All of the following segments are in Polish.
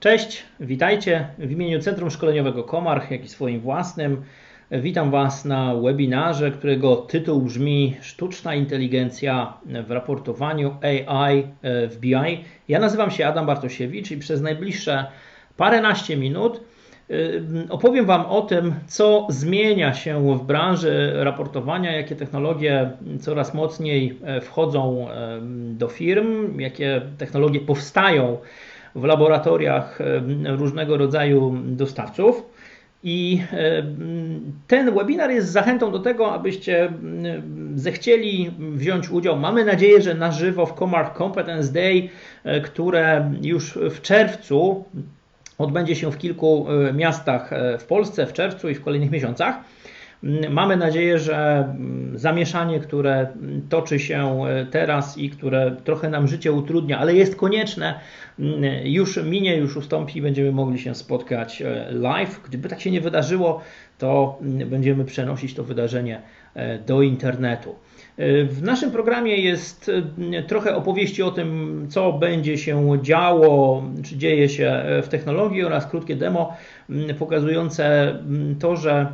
Cześć, witajcie w imieniu Centrum Szkoleniowego Komarch, jak i swoim własnym. Witam Was na webinarze, którego tytuł brzmi Sztuczna inteligencja w raportowaniu AI w BI. Ja nazywam się Adam Bartosiewicz i przez najbliższe paręnaście minut y, opowiem Wam o tym, co zmienia się w branży raportowania, jakie technologie coraz mocniej e, wchodzą do firm, jakie technologie powstają w laboratoriach różnego rodzaju dostawców. I ten webinar jest zachętą do tego, abyście zechcieli wziąć udział. Mamy nadzieję, że na żywo w Comarch Competence Day, e, które już w czerwcu odbędzie się w kilku e, miastach e, w Polsce, w czerwcu i w kolejnych miesiącach. Mm, mamy nadzieję, że mm, zamieszanie, które toczy się e, teraz i które trochę nam życie utrudnia, ale jest konieczne, mm, już minie, już ustąpi i będziemy mogli się spotkać e, live. Gdyby tak się nie wydarzyło, to będziemy przenosić to wydarzenie e, do internetu. W naszym programie jest trochę opowieści o tym, co będzie się działo, czy dzieje się w technologii oraz krótkie demo pokazujące to, że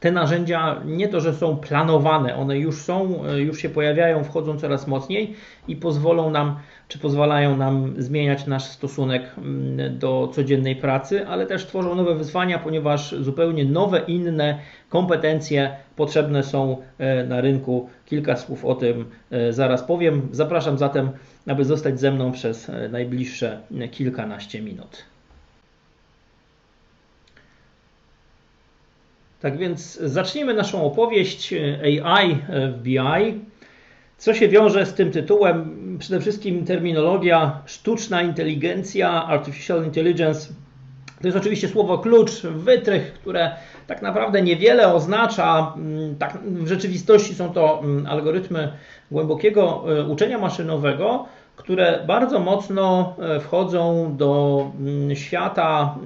te narzędzia nie to, że są planowane, one już są, już się pojawiają, wchodzą coraz mocniej i pozwolą nam, czy pozwalają nam zmieniać nasz stosunek mm, do codziennej pracy, ale też tworzą nowe wyzwania, ponieważ zupełnie nowe, inne kompetencje potrzebne są e, na rynku. Kilka słów o tym e, zaraz powiem. Zapraszam zatem, aby zostać ze mną przez e, najbliższe kilkanaście minut. Tak więc zacznijmy naszą opowieść e, AI w BI. Co się wiąże z tym tytułem? Przede wszystkim terminologia sztuczna inteligencja, artificial intelligence. To jest oczywiście słowo klucz, wytrych, które tak naprawdę niewiele oznacza. Mm, tak, w rzeczywistości są to mm, algorytmy głębokiego e, uczenia maszynowego, które bardzo mocno e, wchodzą do mm, świata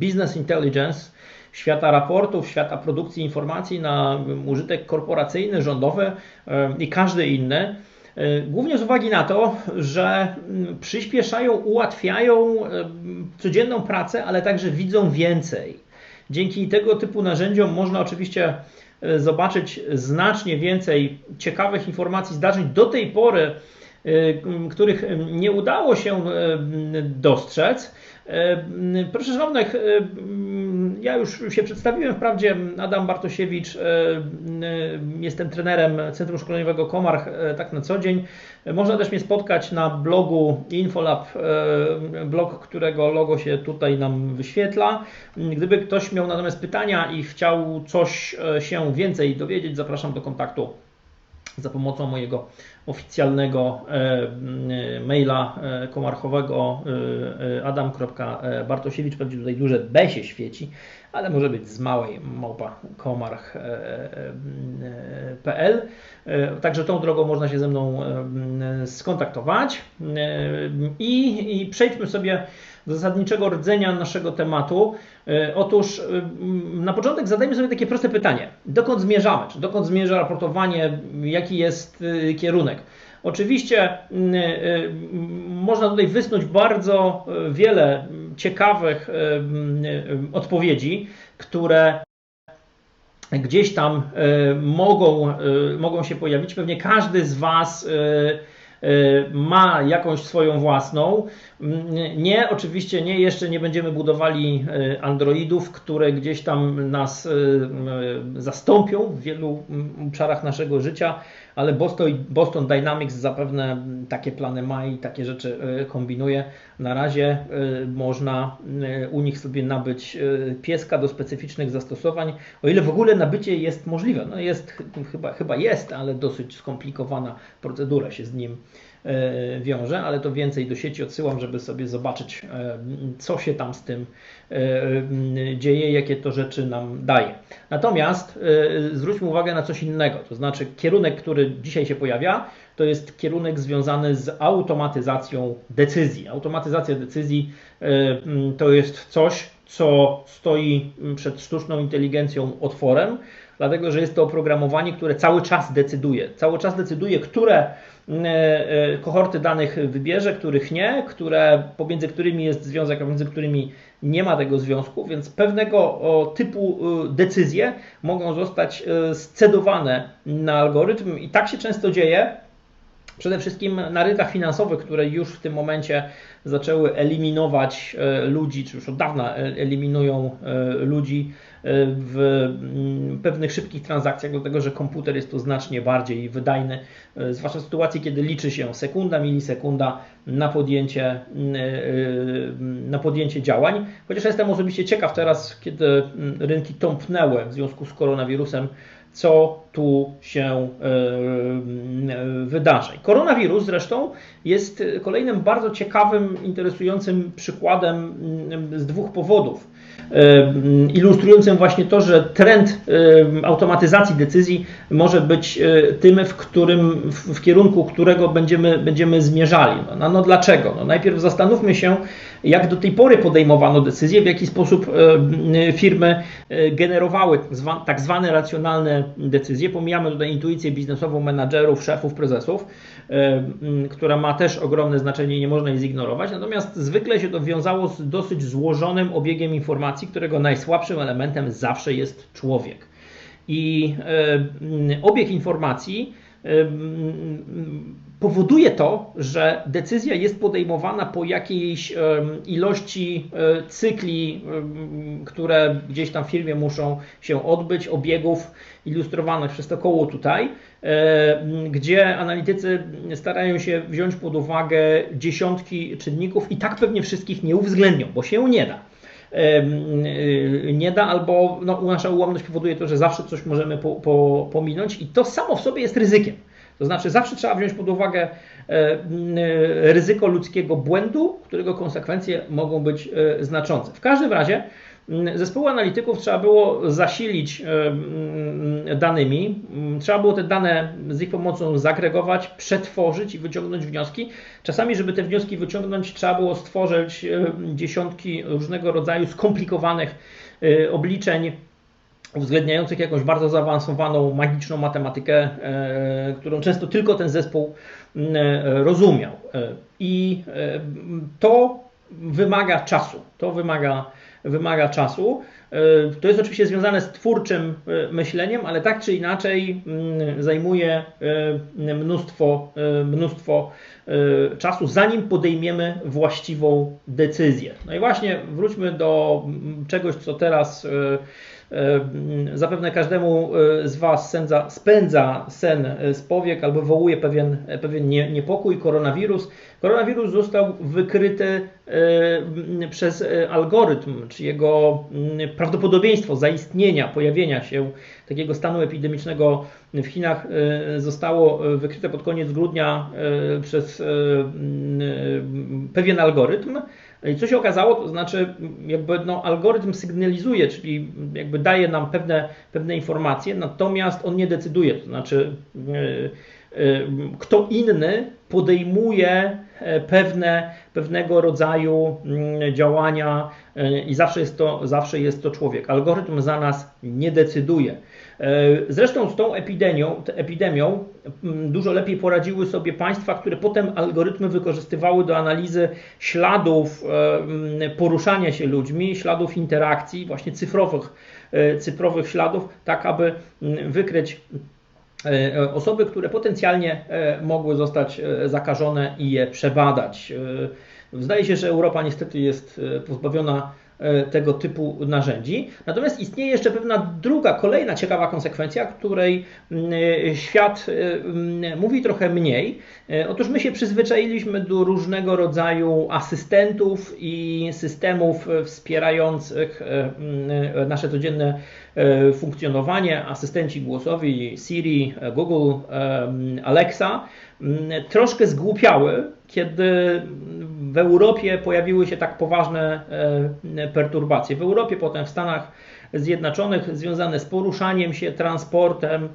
business intelligence, świata raportów, świata produkcji informacji na użytek korporacyjny, rządowy e, i każdy inny. E, głównie z uwagi na to, że przyspieszają, ułatwiają e, codzienną pracę, ale także widzą więcej. Dzięki tego typu narzędziom można oczywiście zobaczyć znacznie więcej ciekawych informacji, zdarzeń do tej pory, których nie udało się dostrzec. Proszę Szanownych, ja już się przedstawiłem, wprawdzie Adam Bartosiewicz, e, e, jestem trenerem Centrum Szkoleniowego Komarch e, tak na co dzień. Można też mnie spotkać na blogu Infolab, blog, którego logo się tutaj nam wyświetla. Gdyby ktoś miał natomiast pytania i chciał coś się więcej dowiedzieć, zapraszam do kontaktu za pomocą mojego oficjalnego maila komarchowego adam.bartosiewicz, pewnie tutaj duże B się świeci, ale może być z małej małpa komarch.pl. E, także tą drogą można się ze mną skontaktować. I, i przejdźmy sobie zasadniczego rdzenia naszego tematu. E, otóż na początek zadajmy sobie takie proste pytanie. Dokąd zmierzamy? Czy dokąd zmierza raportowanie? Jaki jest y, kierunek? Oczywiście można tutaj wysnuć bardzo e, wiele ciekawych odpowiedzi, które gdzieś tam mogą, mogą się pojawić. Pewnie każdy z Was ma jakąś swoją własną. Nie, oczywiście nie, jeszcze nie będziemy budowali Androidów, które gdzieś tam nas zastąpią w wielu obszarach naszego życia ale Boston, Boston Dynamics zapewne takie plany ma i takie rzeczy e, kombinuje. Na razie e, można e, u nich sobie nabyć pieska do specyficznych zastosowań, o ile w ogóle nabycie jest możliwe. No jest, chyba, chyba jest, ale dosyć skomplikowana procedura się z nim E, wiąże, ale to więcej do sieci odsyłam, żeby sobie zobaczyć, e, co się tam z tym e, dzieje, jakie to rzeczy nam daje. Natomiast zwróćmy uwagę na coś innego, to znaczy kierunek, który dzisiaj się pojawia, to jest kierunek związany z automatyzacją decyzji. Automatyzacja decyzji to jest coś, co stoi przed sztuczną inteligencją otworem, dlatego że jest to oprogramowanie, które cały czas decyduje. Cały czas decyduje, które kohorty danych wybierze, których nie, które, pomiędzy którymi jest związek, a pomiędzy którymi nie ma tego związku, więc pewnego typu decyzje mogą zostać scedowane na algorytm. I tak się często dzieje, Przede wszystkim na rynkach finansowych, które już w tym momencie zaczęły eliminować e, ludzi, czy już od dawna e, eliminują e, ludzi w mm, pewnych szybkich transakcjach, dlatego że komputer jest tu znacznie bardziej wydajny, zwłaszcza w sytuacji, kiedy liczy się sekunda, milisekunda na podjęcie, na podjęcie działań. Chociaż jestem osobiście ciekaw teraz, kiedy mm, rynki tąpnęły w związku z koronawirusem, co tu się e, wydarzy. Koronawirus zresztą jest kolejnym bardzo ciekawym, interesującym przykładem mm, z dwóch powodów. E, ilustrującym właśnie to, że trend e, automatyzacji decyzji może być tym, w którym w kierunku którego będziemy, będziemy zmierzali. No, no dlaczego? No najpierw zastanówmy się, jak do tej pory podejmowano decyzje, w jaki sposób firmy generowały tak zwane racjonalne decyzje. Pomijamy tutaj intuicję biznesową menadżerów, szefów, prezesów, która ma też ogromne znaczenie i nie można jej zignorować. Natomiast zwykle się to wiązało z dosyć złożonym obiegiem informacji, którego najsłabszym elementem zawsze jest człowiek. I obieg informacji powoduje to, że decyzja jest podejmowana po jakiejś ilości e, cykli, które gdzieś tam w firmie muszą się odbyć, obiegów ilustrowanych przez to koło tutaj, e, gdzie analitycy starają się wziąć pod uwagę dziesiątki czynników i tak pewnie wszystkich nie uwzględnią, bo się nie da e, nie da, albo no, nasza ułomność powoduje to, że zawsze coś możemy po, po, pominąć i to samo w sobie jest ryzykiem. To znaczy zawsze trzeba wziąć pod uwagę e, ryzyko ludzkiego błędu, którego konsekwencje mogą być e, znaczące. W każdym razie zespołu analityków trzeba było zasilić e, danymi, trzeba było te dane z ich pomocą zagregować, przetworzyć i wyciągnąć wnioski. Czasami, żeby te wnioski wyciągnąć, trzeba było stworzyć dziesiątki różnego rodzaju skomplikowanych obliczeń uwzględniających jakąś bardzo zaawansowaną, magiczną matematykę, e, którą często tylko ten zespół e, rozumiał. E, I to wymaga czasu. To wymaga, wymaga czasu. To jest oczywiście związane z twórczym myśleniem, ale tak czy inaczej zajmuje mnóstwo, mnóstwo czasu, zanim podejmiemy właściwą decyzję. No i właśnie wróćmy do czegoś, co teraz zapewne każdemu e, z Was spędza, spędza sen z powiek albo wywołuje pewien, pewien niepokój, koronawirus. Koronawirus został wykryty e, przez algorytm, czy jego prawdopodobieństwo zaistnienia, pojawienia się takiego stanu epidemicznego w Chinach zostało wykryte pod koniec grudnia przez pewien algorytm. I co się okazało, to znaczy jakby no, algorytm sygnalizuje, czyli jakby daje nam pewne, pewne informacje, natomiast on nie decyduje, to znaczy yy, yy, kto inny podejmuje e, pewne, pewnego rodzaju yy, działania i zawsze jest, to, zawsze jest to człowiek. Algorytm za nas nie decyduje. E, zresztą z tą epidemią, epidemią mm, dużo lepiej poradziły sobie państwa, które potem algorytmy wykorzystywały do analizy śladów e, mm, poruszania się ludźmi, śladów interakcji, właśnie cyfrowych, e, cyfrowych śladów, tak aby mm, wykryć osoby, które potencjalnie mogły zostać zakażone i je przebadać. Zdaje się, że Europa niestety jest pozbawiona tego typu narzędzi. Natomiast istnieje jeszcze pewna druga, kolejna ciekawa konsekwencja, której mm, e, świat e, mm, mówi trochę mniej. Otóż my się przyzwyczailiśmy do różnego rodzaju asystentów i systemów wspierających mm, nasze codzienne funkcjonowanie. Asystenci głosowi Siri, Google, Alexa troszkę zgłupiały, kiedy w Europie pojawiły się tak poważne e, perturbacje. W Europie, potem w Stanach Zjednoczonych, związane z poruszaniem się, transportem,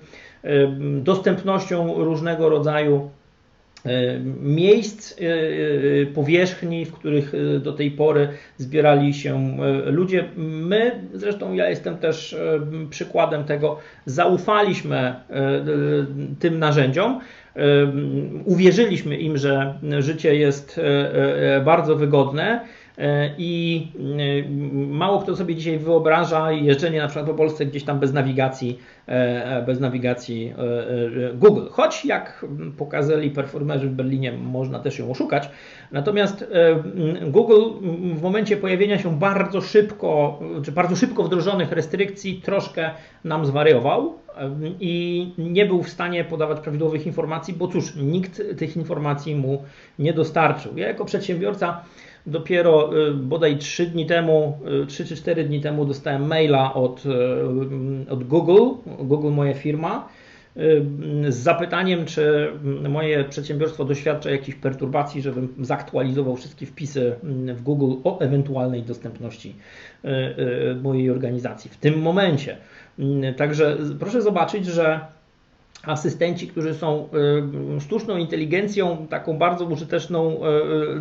e, dostępnością różnego rodzaju miejsc, powierzchni, w których do tej pory zbierali się ludzie. My, zresztą ja jestem też przykładem tego, zaufaliśmy tym narzędziom, uwierzyliśmy im, że życie jest bardzo wygodne. E, I e, mało kto sobie dzisiaj wyobraża jeżdżenie na przykład po Polsce gdzieś tam bez nawigacji, e, bez nawigacji Google. Choć jak pokazali performerzy w Berlinie, można też ją oszukać. Natomiast Google w momencie pojawienia się bardzo szybko, czy bardzo szybko wdrożonych restrykcji troszkę nam zwariował i nie był w stanie podawać prawidłowych informacji, bo cóż, nikt tych informacji mu nie dostarczył. Ja jako przedsiębiorca Dopiero y, bodaj 3 dni temu, 3 y, czy 4 dni temu dostałem maila od, y, od Google, Google moja firma, z zapytaniem, czy moje przedsiębiorstwo doświadcza jakichś perturbacji, żebym zaktualizował wszystkie wpisy w Google o ewentualnej dostępności mojej organizacji w tym momencie. Także proszę zobaczyć, że asystenci, którzy są sztuczną inteligencją, taką bardzo użyteczną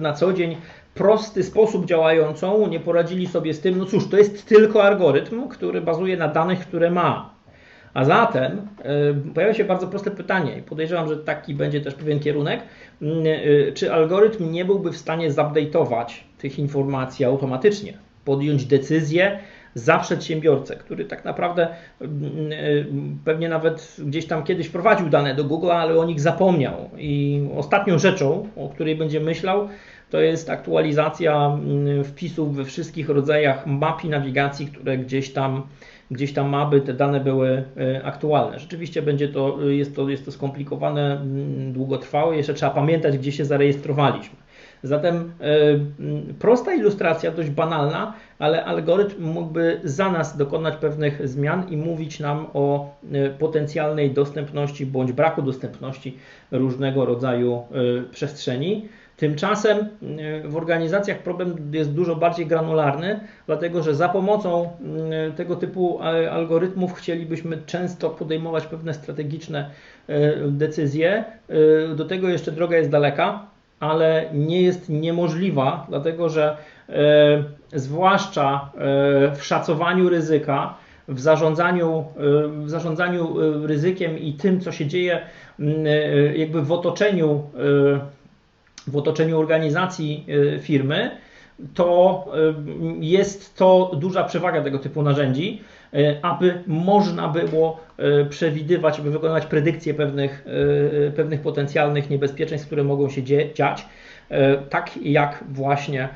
na co dzień, prosty sposób działającą, nie poradzili sobie z tym, no cóż, to jest tylko algorytm, który bazuje na danych, które ma. A zatem y, pojawia się bardzo proste pytanie i podejrzewam, że taki będzie też pewien kierunek, y, czy algorytm nie byłby w stanie zupdate'ować tych informacji automatycznie, podjąć decyzję za przedsiębiorcę, który tak naprawdę y, pewnie nawet gdzieś tam kiedyś prowadził dane do Google, ale o nich zapomniał. I ostatnią rzeczą, o której będzie myślał, to jest aktualizacja mm, wpisów we wszystkich rodzajach map i nawigacji, które gdzieś tam, gdzieś tam ma, by te dane były e, aktualne. Rzeczywiście będzie to, jest to, jest to skomplikowane, mm, długotrwałe, jeszcze trzeba pamiętać, gdzie się zarejestrowaliśmy. Zatem e, mm, prosta ilustracja, dość banalna, ale algorytm mógłby za nas dokonać pewnych zmian i mówić nam o e, potencjalnej dostępności bądź braku dostępności różnego rodzaju przestrzeni. Tymczasem e, w organizacjach problem jest dużo bardziej granularny, dlatego że za pomocą e, tego typu algorytmów chcielibyśmy często podejmować pewne strategiczne e, decyzje. Do tego jeszcze droga jest daleka, ale nie jest niemożliwa, dlatego że zwłaszcza w szacowaniu ryzyka, w zarządzaniu, w zarządzaniu ryzykiem i tym, co się dzieje jakby w otoczeniu w otoczeniu organizacji y, firmy, to y, jest to duża przewaga tego typu narzędzi, y, aby można było przewidywać, aby wykonywać predykcje pewnych, pewnych potencjalnych niebezpieczeństw, które mogą się dziać. Tak jak właśnie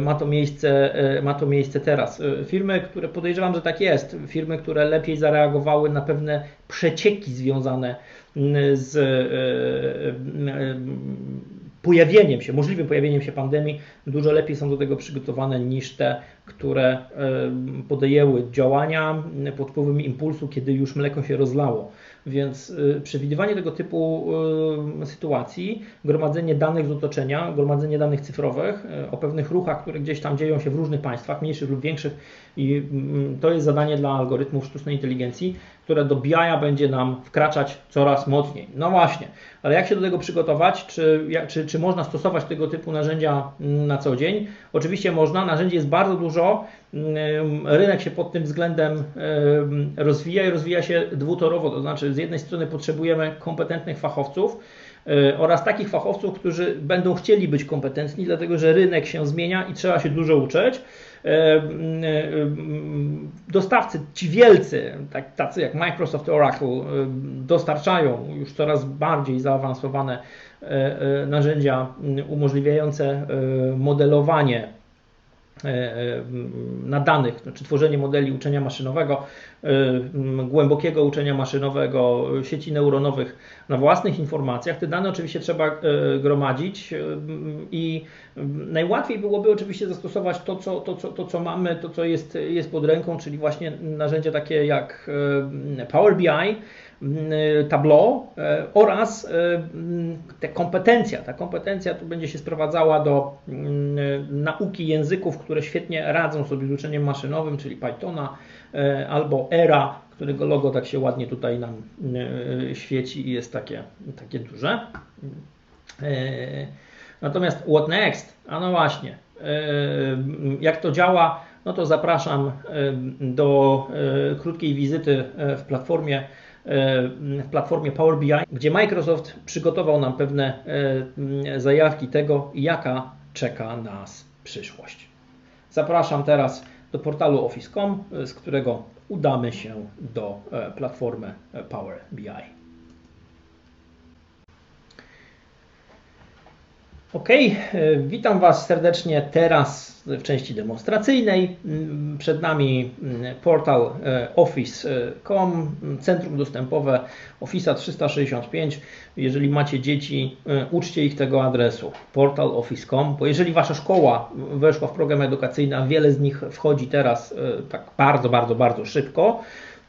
ma to, miejsce, ma to miejsce teraz. Firmy, które podejrzewam, że tak jest, firmy, które lepiej zareagowały na pewne przecieki związane z pojawieniem się, możliwym pojawieniem się pandemii, dużo lepiej są do tego przygotowane niż te, które podjęły działania pod wpływem impulsu, kiedy już mleko się rozlało. Więc y, przewidywanie tego typu y, sytuacji, gromadzenie danych z otoczenia, gromadzenie danych cyfrowych y, o pewnych ruchach, które gdzieś tam dzieją się w różnych państwach, mniejszych lub większych, i mm, to jest zadanie dla algorytmów sztucznej inteligencji, które do BI będzie nam wkraczać coraz mocniej. No właśnie, ale jak się do tego przygotować? Czy, czy, czy można stosować tego typu narzędzia mm, na co dzień? Oczywiście można, narzędzi jest bardzo dużo, rynek się pod tym względem rozwija i rozwija się dwutorowo, to znaczy z jednej strony potrzebujemy kompetentnych fachowców, e, oraz takich fachowców, którzy będą chcieli być kompetentni, dlatego że rynek się zmienia i trzeba się dużo uczyć. E, e, dostawcy, ci wielcy, tak, tacy jak Microsoft, Oracle, dostarczają już coraz bardziej zaawansowane narzędzia umożliwiające modelowanie na danych, znaczy tworzenie modeli uczenia maszynowego, e, głębokiego uczenia maszynowego, sieci neuronowych na własnych informacjach. Te dane oczywiście trzeba gromadzić i najłatwiej byłoby oczywiście zastosować to, co, to, co, to, co mamy, to, co jest, jest pod ręką, czyli właśnie narzędzia takie jak Power BI, Tableau y, oraz y, te kompetencja. Ta kompetencja tu będzie się sprowadzała do nauki języków, które świetnie radzą sobie z uczeniem maszynowym, czyli Pythona albo ERA, którego logo tak się ładnie tutaj nam świeci i jest takie, takie duże. Natomiast what next? A no właśnie, jak to działa? No to zapraszam do krótkiej wizyty w platformie w platformie Power BI, gdzie Microsoft przygotował nam pewne zajawki tego, jaka czeka nas przyszłość. Zapraszam teraz do portalu Office.com, z którego udamy się do e, platformy e, Power BI. Ok, e, witam Was serdecznie teraz w części demonstracyjnej. Mm, przed nami mm, portal office.com, centrum dostępowe Office 365. Jeżeli macie dzieci, uczcie ich tego adresu portal office.com, bo jeżeli Wasza szkoła weszła w program edukacyjny, a wiele z nich wchodzi teraz tak bardzo, bardzo, bardzo szybko,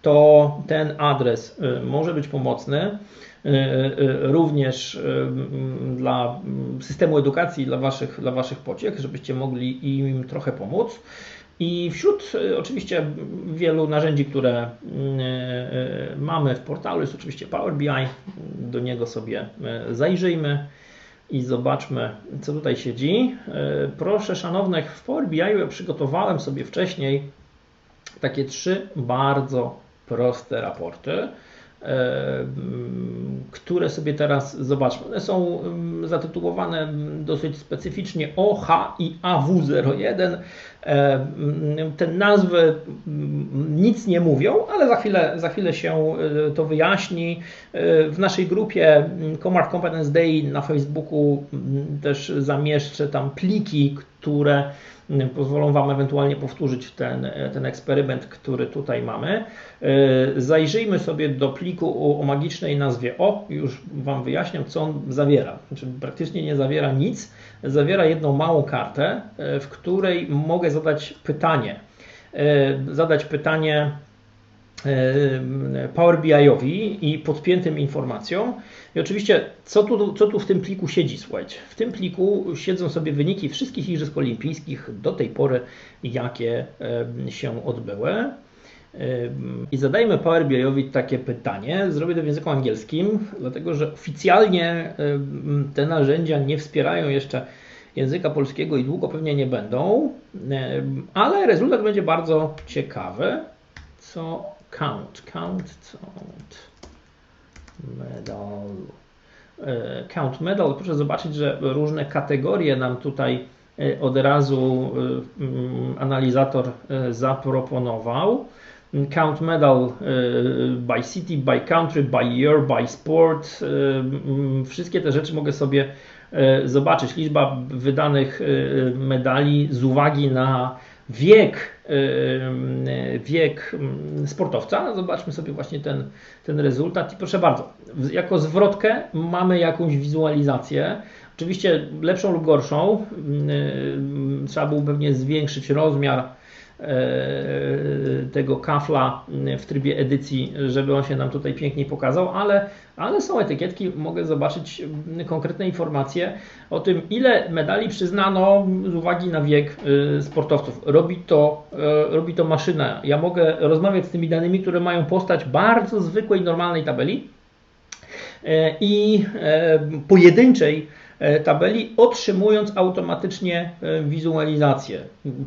to ten adres może być pomocny. E, e, również e, dla systemu edukacji, dla waszych, dla waszych pociech, żebyście mogli im trochę pomóc. I wśród oczywiście wielu narzędzi, które mamy w portalu jest oczywiście Power BI. Do niego sobie zajrzyjmy i zobaczmy, co tutaj siedzi. Proszę szanownych, w Power BI przygotowałem sobie wcześniej takie trzy bardzo proste raporty. E, które sobie teraz zobaczmy. One są mm, zatytułowane dosyć specyficznie OH i AW01. E, mm, te nazwy mm, nic nie mówią, ale za chwilę, za chwilę się e, to wyjaśni. W naszej grupie Comarch Competence Day na Facebooku też zamieszczę tam pliki, które pozwolą Wam ewentualnie powtórzyć ten, ten eksperyment, który tutaj mamy. E, zajrzyjmy sobie do pliku o, magicznej nazwie O, już Wam wyjaśniam, co on zawiera. Znaczy, praktycznie nie zawiera nic, zawiera jedną małą kartę, e, w której mogę zadać pytanie. E, zadać pytanie Power BI-owi i podpiętym informacjom. I oczywiście, co tu, co tu w tym pliku siedzi, słuchajcie? W tym pliku siedzą sobie wyniki wszystkich Igrzysk Olimpijskich do tej pory, jakie się odbyły. I zadajmy Power BI'owi takie pytanie. Zrobię to w języku angielskim, dlatego że oficjalnie te narzędzia nie wspierają jeszcze języka polskiego i długo pewnie nie będą, ale rezultat będzie bardzo ciekawy. Co count, count, count, medal, e, count medal. Proszę zobaczyć, że różne kategorie nam tutaj e, od razu e, analizator zaproponował. Count medal by city, by country, by year, by sport. Wszystkie te rzeczy mogę sobie zobaczyć. Liczba wydanych medali z uwagi na wiek, wiek sportowca. Zobaczmy sobie właśnie ten, ten rezultat i proszę bardzo, jako zwrotkę mamy jakąś wizualizację. Oczywiście lepszą lub gorszą. Trzeba było pewnie zwiększyć rozmiar tego kafla w trybie edycji, żeby on się nam tutaj piękniej pokazał, ale, ale są etykietki, mogę zobaczyć konkretne informacje o tym, ile medali przyznano z uwagi na wiek e, sportowców. Robi to, e, robi to maszyna. Ja mogę rozmawiać z tymi danymi, które mają postać bardzo zwykłej, normalnej tabeli i pojedynczej E, tabeli, otrzymując automatycznie e, wizualizację.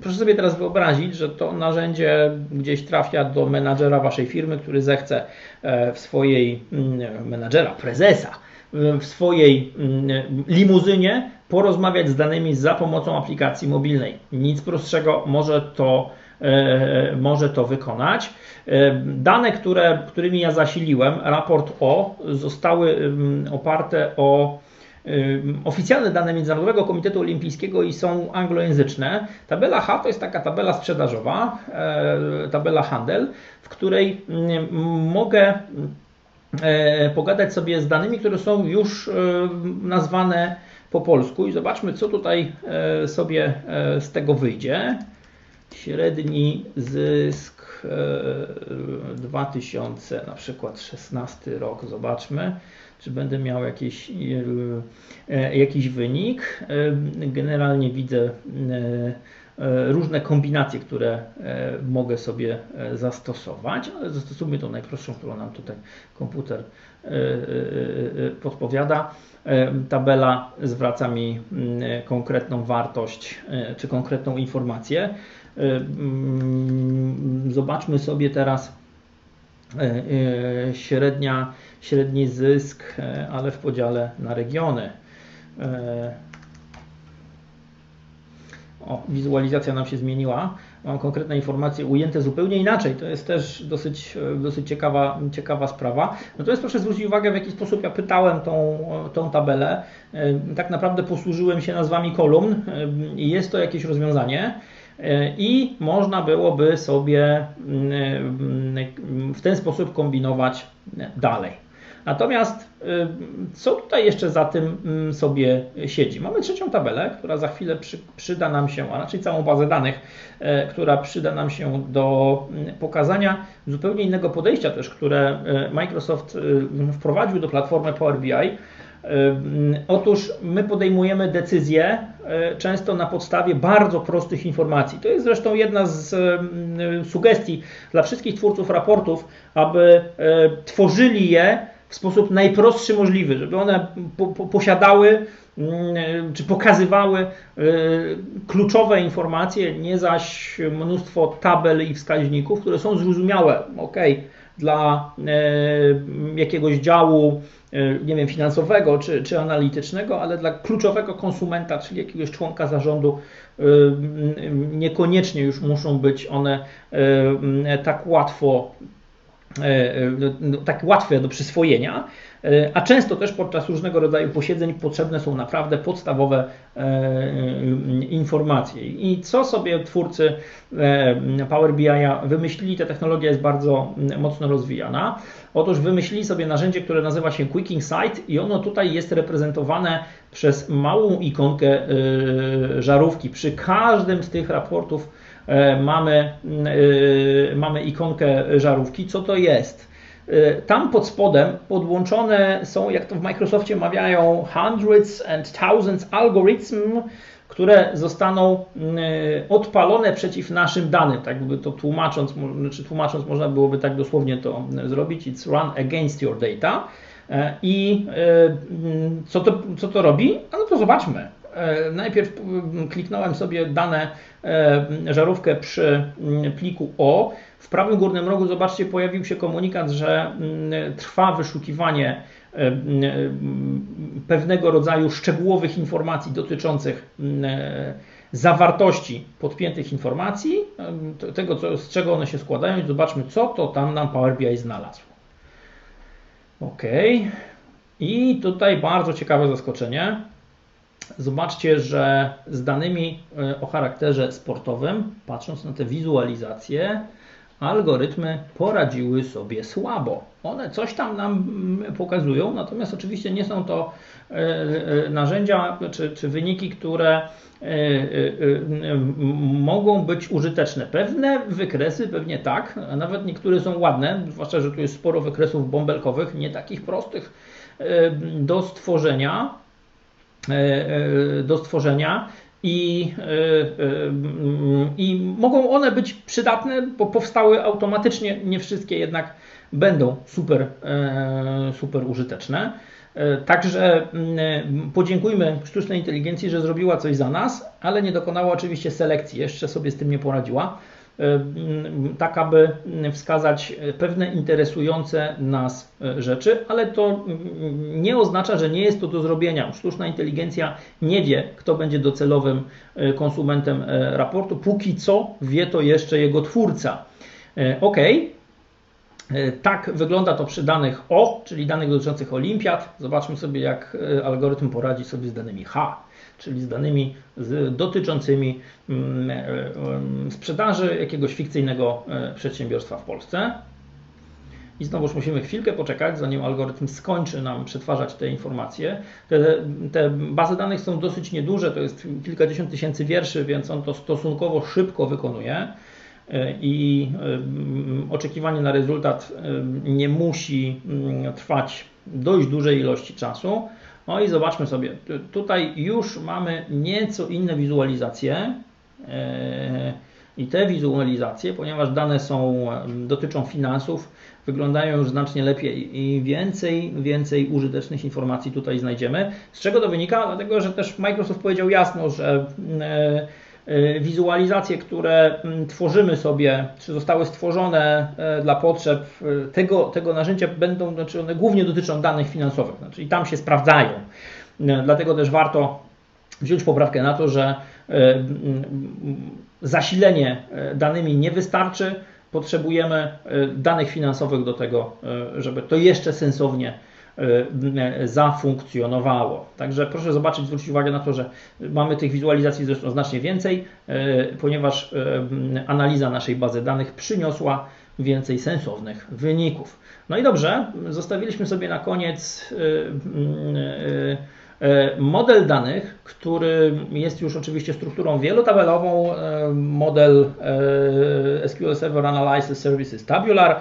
Proszę sobie teraz wyobrazić, że to narzędzie gdzieś trafia do menadżera waszej firmy, który zechce e, w swojej mm, menadżera, prezesa, w swojej mm, limuzynie porozmawiać z danymi za pomocą aplikacji mobilnej. Nic prostszego może to może to wykonać. Dane, które, którymi ja zasiliłem, raport O, zostały mm, oparte o oficjalne dane Międzynarodowego Komitetu Olimpijskiego i są anglojęzyczne. Tabela H to jest taka tabela sprzedażowa, e, tabela handel, w której mogę e, pogadać sobie z danymi, które są już e, nazwane po polsku i zobaczmy, co tutaj sobie z tego wyjdzie. Średni zysk 2000, na przykład 16 rok, zobaczmy czy będę miał jakiś, e, jakiś wynik. E, generalnie widzę różne kombinacje, które mogę sobie zastosować, ale zastosujmy tą najprostszą, którą nam tutaj komputer podpowiada. Tabela zwraca mi mm, konkretną wartość czy konkretną informację. Mm, zobaczmy sobie teraz średnia, średni zysk, ale w podziale na regiony. O, wizualizacja nam się zmieniła. Mam konkretne informacje ujęte zupełnie inaczej. To jest też dosyć, dosyć ciekawa, ciekawa sprawa. Natomiast proszę zwrócić uwagę, w jaki sposób ja pytałem tą, tą tabelę. Tak naprawdę posłużyłem się nazwami kolumn jest to jakieś rozwiązanie. I można byłoby sobie w ten sposób kombinować dalej. Natomiast y, co tutaj jeszcze za tym mm, sobie siedzi? Mamy trzecią tabelę, która za chwilę przy, przyda nam się, a raczej całą bazę danych, e, która przyda nam się do mm, pokazania zupełnie innego podejścia też, które e, Microsoft y, wprowadził do platformy Power BI. E, mm, otóż my podejmujemy decyzje często na podstawie bardzo prostych informacji. To jest zresztą jedna z sugestii dla wszystkich twórców raportów, aby tworzyli je sposób najprostszy możliwy, żeby one po, po, posiadały mm, czy pokazywały y, kluczowe informacje, nie zaś mnóstwo tabel i wskaźników, które są zrozumiałe, ok, dla y, jakiegoś działu, nie wiem, finansowego czy, czy analitycznego, ale dla kluczowego konsumenta, czyli jakiegoś członka zarządu, niekoniecznie już muszą być one tak łatwo E, e, tak łatwe do przyswojenia, e, a często też podczas różnego rodzaju posiedzeń potrzebne są naprawdę podstawowe informacje. I co sobie twórcy Power BI wymyślili, ta technologia jest bardzo mocno rozwijana. Otóż wymyślili sobie narzędzie, które nazywa się Quick Insight i ono tutaj jest reprezentowane przez małą ikonkę żarówki. Przy każdym z tych raportów E, mamy, e, mamy ikonkę żarówki. Co to jest? E, tam pod spodem podłączone są, jak to w Microsoftie mawiają, hundreds and thousands algorytm, które zostaną odpalone przeciw naszym danym. Tak by to tłumacząc, czy znaczy tłumacząc, można byłoby tak dosłownie to zrobić. It's run against your data. I co to, co to robi? No to zobaczmy. E, najpierw kliknąłem sobie dane e, żarówkę przy pliku O. W prawym górnym rogu zobaczcie pojawił się komunikat, że trwa wyszukiwanie e, pewnego rodzaju szczegółowych informacji dotyczących zawartości podpiętych informacji, tego co, z czego one się składają zobaczmy co to tam nam Power BI znalazł. OK. I tutaj bardzo ciekawe zaskoczenie. Zobaczcie, że z danymi e, o charakterze sportowym, patrząc na te wizualizacje, algorytmy poradziły sobie słabo. One coś tam nam mm, pokazują, natomiast oczywiście nie są to e, e, narzędzia czy, czy wyniki, które mogą być użyteczne. Pewne wykresy pewnie tak, a nawet niektóre są ładne, zwłaszcza, że tu jest sporo wykresów bąbelkowych, nie takich prostych do stworzenia do stworzenia i, e, i mogą one być przydatne, bo powstały automatycznie, nie wszystkie jednak będą super, super użyteczne. Także podziękujmy sztucznej inteligencji, że zrobiła coś za nas, ale nie dokonała oczywiście selekcji, jeszcze sobie z tym nie poradziła. Tak aby wskazać pewne interesujące nas rzeczy, ale to nie oznacza, że nie jest to do zrobienia. Sztuczna inteligencja nie wie, kto będzie docelowym konsumentem raportu. Póki co wie to jeszcze jego twórca. OK. Tak wygląda to przy danych O, czyli danych dotyczących olimpiad. Zobaczmy sobie, jak algorytm poradzi sobie z danymi H czyli z danymi dotyczącymi mm, e, e, sprzedaży jakiegoś fikcyjnego e, przedsiębiorstwa w Polsce. I znowuż musimy chwilkę poczekać, zanim algorytm skończy nam przetwarzać te informacje. Te, te, bazy danych są dosyć nieduże, to jest kilkadziesiąt tysięcy wierszy, więc on to stosunkowo szybko wykonuje i oczekiwanie na rezultat nie musi mm, trwać dość dużej ilości czasu. No i zobaczmy sobie, tutaj już mamy nieco inne wizualizacje. I te wizualizacje, ponieważ dane są, dotyczą finansów, wyglądają już znacznie lepiej i więcej, więcej użytecznych informacji tutaj znajdziemy. Z czego to wynika? Dlatego, że też Microsoft powiedział jasno, że e, e, wizualizacje, które tworzymy sobie, czy zostały stworzone e, dla potrzeb tego, tego narzędzia, będą, znaczy one głównie dotyczą danych finansowych, znaczy i tam się sprawdzają. Dlatego też warto wziąć poprawkę na to, że zasilenie danymi nie wystarczy, potrzebujemy e, danych finansowych do tego, e, żeby to jeszcze sensownie e, zafunkcjonowało. Także proszę zobaczyć, zwrócić uwagę na to, że mamy tych wizualizacji zresztą znacznie więcej, ponieważ analiza naszej bazy danych przyniosła więcej sensownych wyników. No i dobrze, zostawiliśmy sobie na koniec E, model danych, który jest już oczywiście strukturą wielotabelową, e, model e, SQL Server Analysis Services Tabular,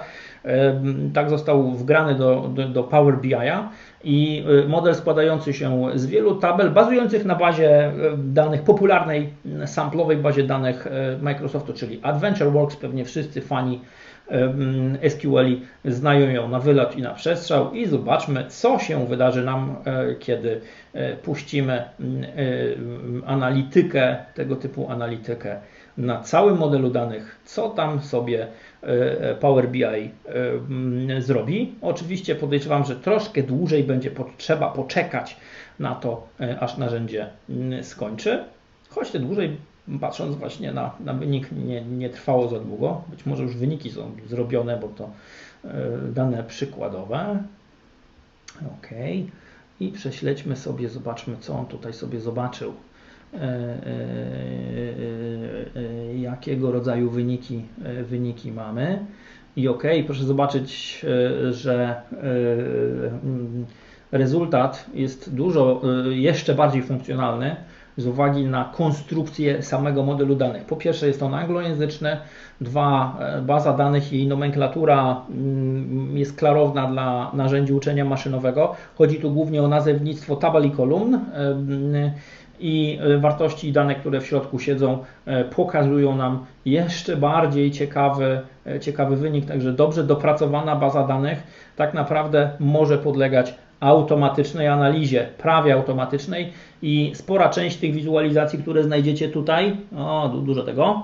tak został wgrany do, do, do Power BI'a i model składający się z wielu tabel bazujących na bazie danych popularnej, samplowej bazie danych Microsoftu, czyli AdventureWorks, pewnie wszyscy fani SQL znają ją na wylot i na przestrzał. I zobaczmy, co się wydarzy nam, kiedy puścimy analitykę, tego typu analitykę na całym modelu danych, co tam sobie e, Power BI zrobi. Oczywiście podejrzewam, że troszkę dłużej będzie potrzeba poczekać na to, aż narzędzie skończy, choć te dłużej patrząc właśnie na, na wynik nie, nie trwało za długo. Być może już wyniki są zrobione, bo to e, dane przykładowe. OK. I prześledźmy sobie, zobaczmy, co on tutaj sobie zobaczył. E, e, jakiego rodzaju wyniki, wyniki mamy. I OK, proszę zobaczyć, że rezultat jest dużo jeszcze bardziej funkcjonalny z uwagi na konstrukcję samego modelu danych. Po pierwsze jest on anglojęzyczny, dwa, e, baza danych i nomenklatura mm, jest klarowna dla narzędzi uczenia maszynowego. Chodzi tu głównie o nazewnictwo tabel i kolumn e, i e, wartości danych, które w środku siedzą, pokazują nam jeszcze bardziej ciekawy, ciekawy wynik. Także dobrze dopracowana baza danych tak naprawdę może podlegać automatycznej analizie, prawie automatycznej i spora część tych wizualizacji, które znajdziecie tutaj, o, dużo tego,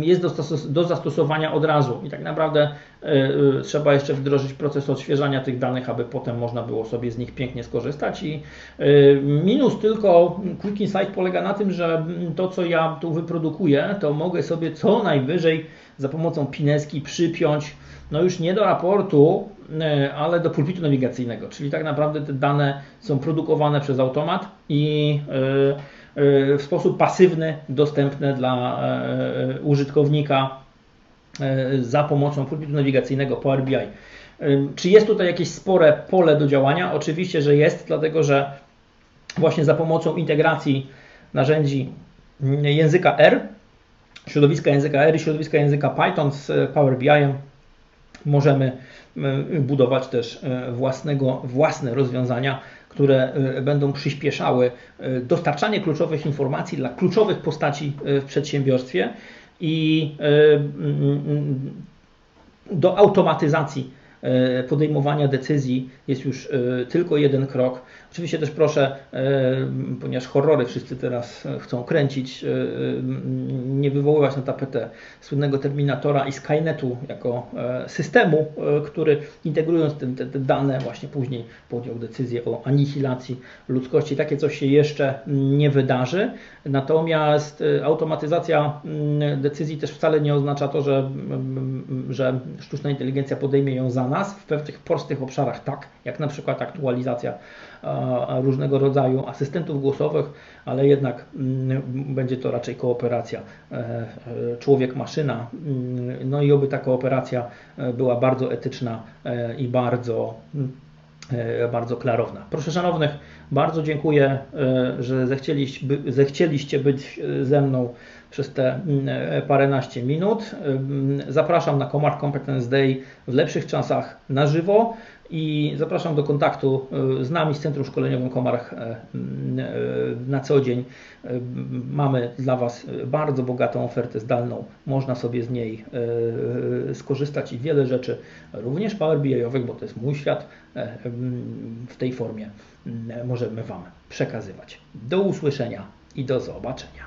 jest do, zastosowania od razu. I tak naprawdę e, e, trzeba jeszcze wdrożyć proces odświeżania tych danych, aby potem można było sobie z nich pięknie skorzystać. I e, minus tylko Quick Insight polega na tym, że to co ja tu wyprodukuję, to mogę sobie co najwyżej za pomocą pineski przypiąć no już nie do raportu, ale do pulpitu nawigacyjnego, czyli tak naprawdę te dane są produkowane przez automat i e, w sposób pasywny dostępne dla użytkownika za pomocą pulpitu nawigacyjnego Power BI. Czy jest tutaj jakieś spore pole do działania? Oczywiście, że jest, dlatego że właśnie za pomocą integracji narzędzi języka R, środowiska języka R i środowiska języka Python z Power BI możemy e, budować też e, własnego, własne rozwiązania, które e, będą przyspieszały dostarczanie kluczowych informacji dla kluczowych postaci w przedsiębiorstwie i do automatyzacji podejmowania decyzji jest już tylko jeden krok. Oczywiście też proszę, ponieważ horrory wszyscy teraz chcą kręcić, nie wywoływać na tapetę słynnego Terminatora i Skynetu jako e, systemu, e, który integrując te, te, te dane właśnie później podjął decyzję o anihilacji ludzkości. Takie coś się jeszcze nie wydarzy. Natomiast e, automatyzacja decyzji też wcale nie oznacza to, że, że sztuczna inteligencja podejmie ją za nas. W pewnych prostych obszarach tak, jak na przykład aktualizacja różnego rodzaju asystentów głosowych, ale jednak mm, będzie to raczej kooperacja e, e, człowiek-maszyna. Mm, no i oby ta kooperacja e, była bardzo etyczna i bardzo bardzo klarowna. Proszę Szanownych, bardzo dziękuję, że zechcieliście, zechcieliście być ze mną przez te paręnaście minut. Zapraszam na Comarch Competence Day w lepszych czasach na żywo i zapraszam do kontaktu e, z nami, z Centrum Szkoleniowym Komarach e, e, na co dzień. Mamy dla Was bardzo bogatą ofertę zdalną. Można sobie z niej skorzystać i wiele rzeczy, również Power BI-owych, bo to jest mój świat, w tej formie możemy Wam przekazywać. Do usłyszenia i do zobaczenia.